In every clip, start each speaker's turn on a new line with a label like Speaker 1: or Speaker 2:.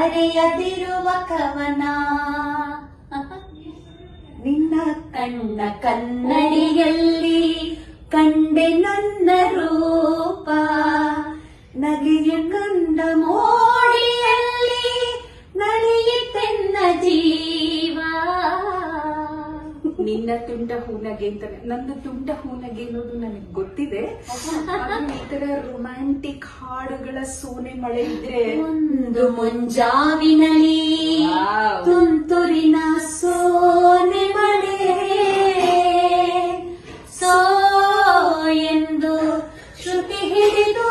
Speaker 1: ಬರೆಯದಿರುವ ಕವನ. ನಿನ್ನ ಕಣ್ಣ ಕನ್ನಡಿಯಲ್ಲಿ ಕಂಡೆ ನನ್ನ ರೂಪ
Speaker 2: ನಿನ್ನ ತುಂಟ ಹೂನಗೆ ಅಂತ ನನ್ನ ತುಂಟ ಹೂನಗೆ ಅನ್ನೋದು ನನಗೆ ಗೊತ್ತಿದೆ. ಈ ತರ ರೊಮ್ಯಾಂಟಿಕ್ ಹಾಡುಗಳ ಸೋನೆ ಮಳೆ ಇದ್ರೆ
Speaker 1: ಒಂದು ಮುಂಜಾವಿನಲ್ಲಿ. ತುಂತುರಿನ ಸೋನೆ ಮಳೆ. ಸೋ ಎಂದು ಶ್ರುತಿ ಹಿಡಿದು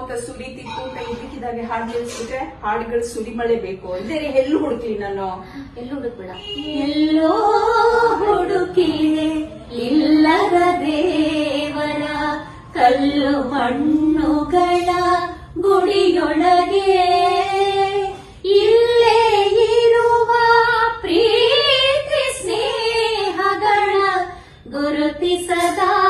Speaker 2: ಅಂತ ಸುಲಿತಿತ್ತು ಕೈ ಇದಕ್ಕಿದಾಗೆ ಹಾಡು ಕೇಳಿಸ್ಬಿಟ್ರೆ ಹಾಡುಗಳು ಸುರಿಮಳೆ ಬೇಕು. ಅಂದ್ರೆ ಎಲ್ಲಿ ಹುಡುಕ್ಲಿ ನಾನು.
Speaker 1: ಎಲ್ಲಿ ಹುಡುಕ್ಬೇಡ. ಎಲ್ಲೋ ಹುಡುಕಿ ಇಲ್ಲದ ದೇವರ ಕಲ್ಲು ಮಣ್ಣುಗಳ ಗುಡಿಯೊಳಗೆ ಇಲ್ಲೇ ಇರುವ ಪ್ರೀತಿ ಸ್ನೇಹಗಳ ಗುರುತಿಸದಾದೆನು